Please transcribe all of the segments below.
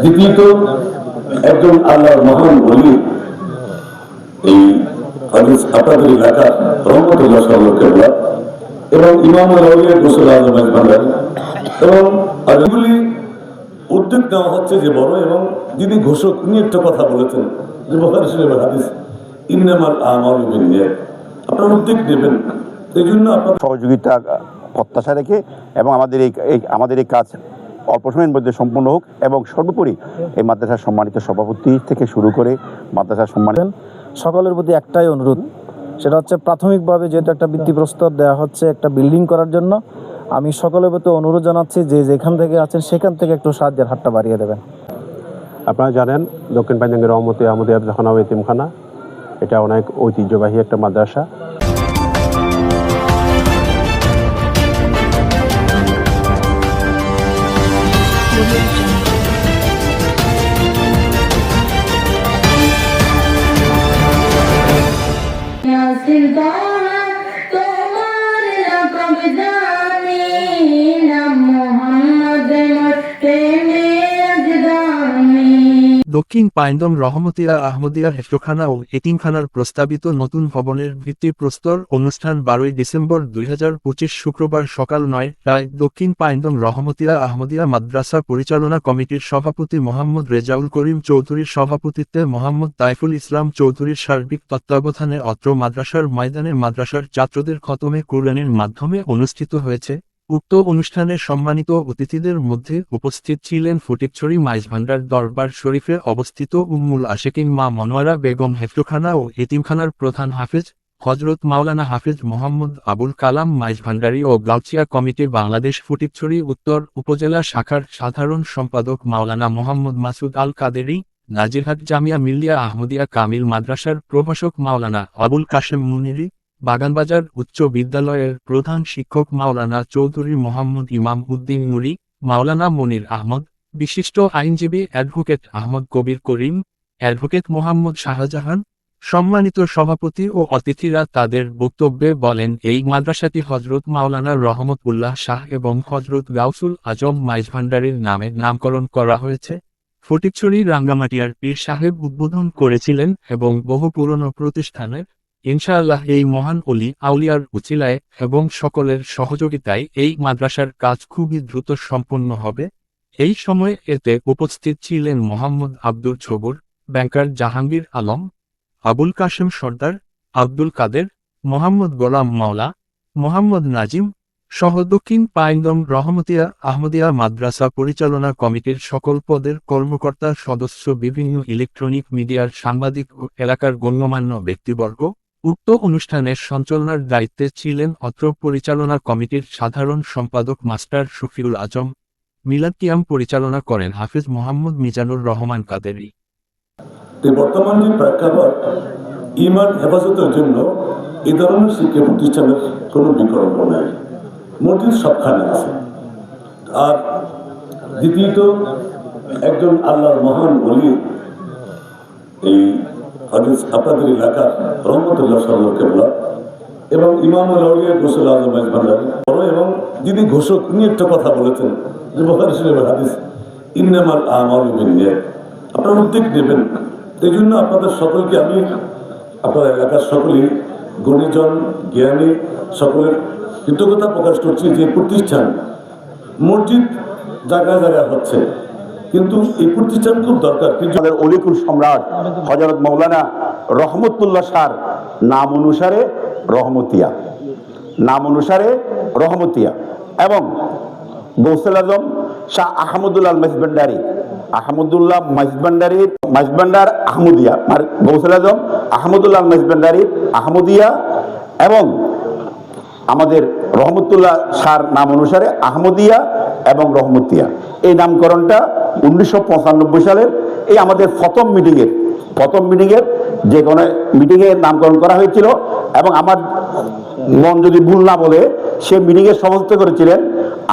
দ্বিতীয়ত, একজন আল্লাহর মহান বলি এই আপনাদের এলাকার রহমতুল্লাহ সাল্লাহ এবং ইমাম গোসল আজম ভান্ডারী এবং এগুলি উদ্যোগ নেওয়া হচ্ছে যে বড়, এবং যিনি ঘোষক, উনি একটা কথা বলেছেন যে বোখারি শরীফের হাদিস, ইন্নামাল আমাল বিনিয়াত আপনারা উদ্যোগ নেবেন এই জন্য আপনার সহযোগিতা, প্রত্যাশা রেখে, এবং আমাদের এই- আমাদের এই কাজ অল্প সময়ের মধ্যে সম্পূর্ণ হোক এবং সর্বোপরি এই মাদ্রাসার সম্মানিত সভাপতি থেকে শুরু করে মাদ্রাসার সম্মানিত সকলের প্রতি একটাই অনুরোধ সেটা হচ্ছে প্রাথমিকভাবে যেহেতু একটা বৃত্তি প্রস্তাব দেওয়া হচ্ছে একটা বিল্ডিং করার জন্য আমি সকলের প্রতি অনুরোধ জানাচ্ছি যে যেখান থেকে আছেন সেখান থেকে একটু সাহায্যের হাতটা বাড়িয়ে দেবেন। আপনারা জানেন দক্ষিণ পাঞ্জাঙ্গের রহমতে আমাদের ও এতিমখানা এটা অনেক ঐতিহ্যবাহী একটা মাদ্রাসা। Revolution. দক্ষিণ পাইন্দম রহমতিয়া আহমদিয়া হেফরোখানা ও এতিমখানার প্রস্তাবিত নতুন ভবনের ভিত্তি প্রস্তর অনুষ্ঠান বারোই ডিসেম্বর দুই হাজার পঁচিশ শুক্রবার সকাল নয়টায় দক্ষিণ পাইন্দম রহমতিয়া আহমদিয়া মাদ্রাসা পরিচালনা কমিটির সভাপতি মোহাম্মদ রেজাউল করিম চৌধুরীর সভাপতিত্বে মোহাম্মদ তাইফুল ইসলাম চৌধুরীর সার্বিক তত্ত্বাবধানে অত্র মাদ্রাসার ময়দানে মাদ্রাসার ছাত্রদের খতমে কোরআনের মাধ্যমে অনুষ্ঠিত হয়েছে। উক্ত অনুষ্ঠানে সম্মানিত অতিথিদের মধ্যে উপস্থিত ছিলেন ফটিকছড়ি মাইজভান্ডার দরবার শরীফে অবস্থিত উম্মুল আশেকিন মা মনোয়ারা বেগম হেফরোখানা ও এতিমখানার প্রধান হাফেজ হজরত মাওলানা হাফেজ মোহাম্মদ আবুল কালাম মাইজভান্ডারি ও গাউচিয়া কমিটি বাংলাদেশ ফটিকছড়ি উত্তর উপজেলা শাখার সাধারণ সম্পাদক মাওলানা মোহাম্মদ মাসুদ আল কাদেরি, নাজিরহাট জামিয়া মিল্লিয়া আহমদিয়া কামিল মাদ্রাসার প্রভাষক মাওলানা আবুল কাশেম মুনিরি বাগানবাজার উচ্চ বিদ্যালয়ের প্রধান শিক্ষক মাওলানা চৌধুরী মোহাম্মদ ইমাম উদ্দিন নুরি, মাওলানা মনির আহমদ, বিশিষ্ট আইনজীবী অ্যাডভোকেট আহমদ কবির করিম, অ্যাডভোকেট মোহাম্মদ শাহজাহান, সম্মানিত সভাপতি ও অতিথিরা তাদের বক্তব্যে বলেন, এই মাদ্রাসাটি হজরত মাওলানা রহমত উল্লাহ শাহ এবং হজরত গাউসুল আজম মাইজভান্ডারির নামে নামকরণ করা হয়েছে। ফটিকছড়ি রাঙ্গামাটিয়ার পীর সাহেব উদ্বোধন করেছিলেন এবং বহু পুরনো প্রতিষ্ঠানের ইনশাআল্লাহ এই মহান অলি আউলিয়ার উচিলায় এবং সকলের সহযোগিতায় এই মাদ্রাসার কাজ খুবই দ্রুত সম্পন্ন হবে। এই সময়ে এতে উপস্থিত ছিলেন মোহাম্মদ আব্দুল ছবুর, ব্যাংকার জাহাঙ্গীর আলম, আবুল কাশেম সর্দার, আব্দুল কাদের, মোহাম্মদ গোলাম মাওলা, মোহাম্মদ নাজিম সহ দক্ষিণ পাইন্দম রহমতিয়া আহমদিয়া মাদ্রাসা পরিচালনা কমিটির সকল পদের কর্মকর্তা সদস্য বিভিন্ন ইলেকট্রনিক মিডিয়ার সাংবাদিক ও এলাকার গণ্যমান্য ব্যক্তিবর্গ উক্ত অনুষ্ঠানের সঞ্চালনার দায়িত্বে ছিলেন অত্র পরিচালনা কমিটির সাধারণ সম্পাদক মাস্টার শফিউল আজম। মিলাদ কিয়াম পরিচালনা করেন হাফিজ মোহাম্মদ মিজানুর রহমান কাদেরি। বর্তমান যে প্রেক্ষাপট ইমান হেফাজতের জন্য এই ধরনের শিক্ষা প্রতিষ্ঠানের কোনো বিকল্প নাই। মসজিদ সবখানে আছে। আর দ্বিতীয়ত, একজন আল্লাহর মহান বলি এই হাদিস আপনাদের এলাকার রহমতুল্লাহ সাল্লাহ কেবলা এবং ইমাম রাউলিয়া গোসল আজম বড় এবং যিনি ঘোষক, উনি একটা কথা বলেছেন যে বোখারি শরীফের হাদিস, ইন্নামাল আমাল বিনিয়াত আপনারা উদ্যোগ নেবেন। এই জন্য আপনাদের সকলকে আমি, আপনার এলাকার সকলেই গণিজন, জ্ঞানী, সকলের কৃতজ্ঞতা প্রকাশ করছি যে প্রতিষ্ঠান মসজিদ জায়গায় জায়গায় হচ্ছে। কিন্তু এই প্রতিষ্ঠান খুব দরকার। কিন্তু আমাদের অলিকুল সম্রাট হজরত মৌলানা রহমতুল্লাহ সার নাম অনুসারে রহমতিয়া। নাম অনুসারে রহমতিয়া। এবং গৌসেল আজম, শাহ আহমদুল্লাহ মাইজবান্ডারি আহমদুল্লাহ মাইজবান্ডারির মাইজবান্ডার আহমদিয়া। মানে গৌসেল আজম, আহমদুল্লাহ মাইজবান্ডারির আহমদিয়া এবং আমাদের রহমতুল্লাহ সার নাম অনুসারে আহমদিয়া এবং রহমতিয়া এই নামকরণটা উনিশশো পঁচানব্বই সালের এই আমাদের প্রথম মিটিংয়ের প্রথম মিটিংয়ের যে কোনো মিটিংয়ে নামকরণ করা হয়েছিল এবং আমার মন যদি ভুল না বলে সে মিটিংয়ে সমস্ত করেছিলেন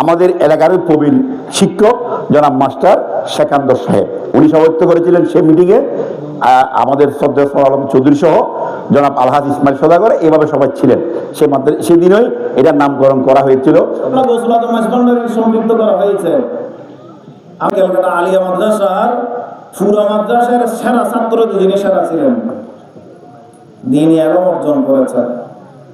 আমাদের এলাকার প্রবীণ শিক্ষক জনাব মাস্টার শেখান্দর সাহেব। উনি সভাপতিত্ব করেছিলেন সেই মিটিংয়ে। আমাদের শ্রদ্ধা আলম চৌধুরী সহ জনাব আলহাজ ইসমাইল সদাগর এভাবে সবাই ছিলেন। সে মাত্র সেদিনই এটার নামকরণ করা হয়েছিল। সেরা ছাত্র যিনি সেরা ছিলেন। দিন এরম অর্জন করেছেন।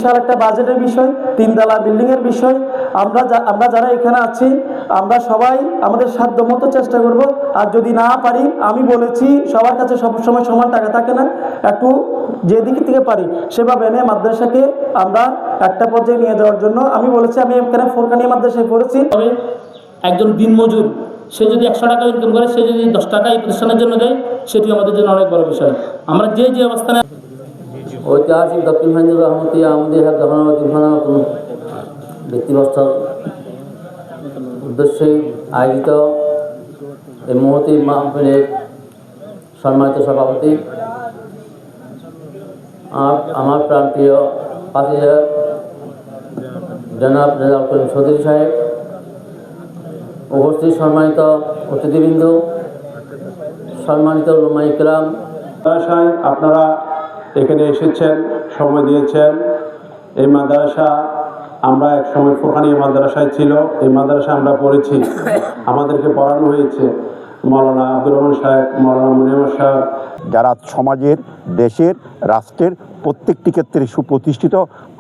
বিশাল একটা বাজেটের বিষয়, তিনতলা বিল্ডিং এর বিষয়। আমরা আমরা যারা এখানে আছি, আমরা সবাই আমাদের সাধ্য মতো চেষ্টা করব। আর যদি না পারি, আমি বলেছি, সবার কাছে সবসময় সমান টাকা থাকে না। একটু যে দিক থেকে পারি, সেভাবে এনে মাদ্রাসাকে আমরা একটা পর্যায়ে নিয়ে যাওয়ার জন্য আমি বলেছি, আমি এখানে ফোরকানিয়া মাদ্রাসায় পড়েছি। তবে একজন দিনমজুর, সে যদি একশো টাকা ইনকাম করে, সে যদি দশ টাকা এই প্রতিষ্ঠানের জন্য দেয় সেটি আমাদের জন্য অনেক বড় বিষয়। আমরা যে যে অবস্থানে ঐতিহাসিক দক্ষিণ ভাঞ্জুর রহমতি, আমাদের হাত দখলমতি নতুন ব্যক্তিবস্থার উদ্দেশ্যে আয়োজিত এই মহতি মাহফিলের সম্মানিত সভাপতি আমার প্রাণপ্রিয় পাতিজা জনাব রেজাল করিম চৌধুরী সাহেব, উপস্থিত সম্মানিত অতিথিবৃন্দ, সম্মানিত রুমা ইকরাম মাদ্রাসায় আপনারা এখানে এসেছেন, সময় দিয়েছেন। এই মাদ্রাসা আমরা এক সময় ফুরহানিয়া মাদ্রাসায় ছিল, এই মাদ্রাসা আমরা পড়েছি। আমাদেরকে পড়ানো হয়েছে। মৌলানা আব্দুর রহমান সাহেব, মৌলানা মুনিয়ম সাহেব যারা সমাজের, দেশের, রাষ্ট্রের প্রত্যেকটি ক্ষেত্রে সুপ্রতিষ্ঠিত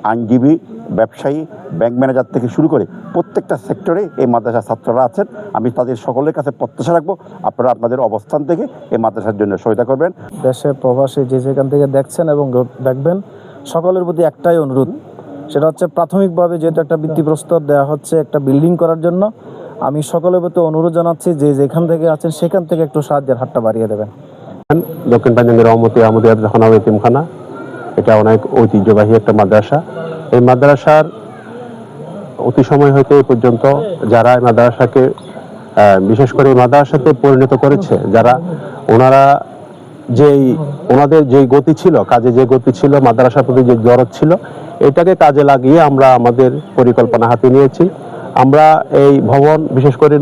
আইনজীবী, ব্যবসায়ী ব্যাংক ম্যানেজার থেকে শুরু করে প্রত্যেকটা সেক্টরে এই মাদ্রাসার ছাত্ররা আছেন। আমি তাদের সকলের কাছে প্রত্যাশা রাখব আপনারা আপনাদের অবস্থান থেকে এই মাদ্রাসার জন্য সহায়তা করবেন। দেশে প্রবাসী যে যেখান থেকে দেখছেন এবং দেখবেন, সকলের প্রতি একটাই অনুরোধ। সেটা হচ্ছে প্রাথমিকভাবে যেহেতু একটা বৃত্তি প্রস্তাব দেওয়া হচ্ছে একটা বিল্ডিং করার জন্য, আমি সকলের প্রতি অনুরোধ জানাচ্ছি যে যেখান থেকে আছেন সেখান থেকে একটু সাহায্যের হাতটা বাড়িয়ে দেবেন। দক্ষিণ রহমতি এটা অনেক ঐতিহ্যবাহী একটা মাদ্রাসা। এই মাদ্রাসার অতি সময় পর্যন্ত যারা মাদ্রাসাকে বিশেষ করে এই মাদ্রাসাতে পরিণত করেছে, যারা ওনারা যেই, ওনাদের যেই গতি ছিল, কাজে যে গতি ছিল, মাদ্রাসার প্রতি যে দরদ ছিল, এটাকে কাজে লাগিয়ে আমরা আমাদের পরিকল্পনা হাতে নিয়েছি। আমরা এই ভবন, বিশেষ করে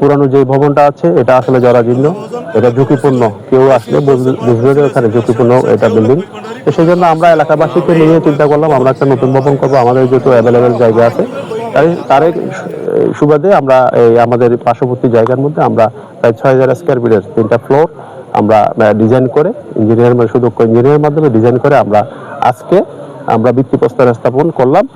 পুরানো যে ভবনটা আছে, এটা আসলে জরাজীর্ণ, এটা ঝুঁকিপূর্ণ। কেউ আসলে বুঝবে যে ওখানে ঝুঁকিপূর্ণ এটা বিল্ডিং তো সেই জন্য আমরা এলাকাবাসীকে নিয়ে চিন্তা করলাম, আমরা একটা নতুন ভবন করব, আমাদের যেহেতু অ্যাভেলেবেল জায়গা আছে, তাই, তার এই সু- এই সুবাদে আমরা এই আমাদের পার্শ্ববর্তী জায়গার মধ্যে আমরা প্রায় ছয় হাজার স্কোয়ার ফিটের তিনটা ফ্লোর আমরা ডিজাইন করে ইঞ্জিনিয়ার সুদক্ষ ইঞ্জিনিয়ারের মাধ্যমে ডিজাইন করে আমরা আজকে আমরা ভিত্তি প্রস্তর স্থাপন করলাম।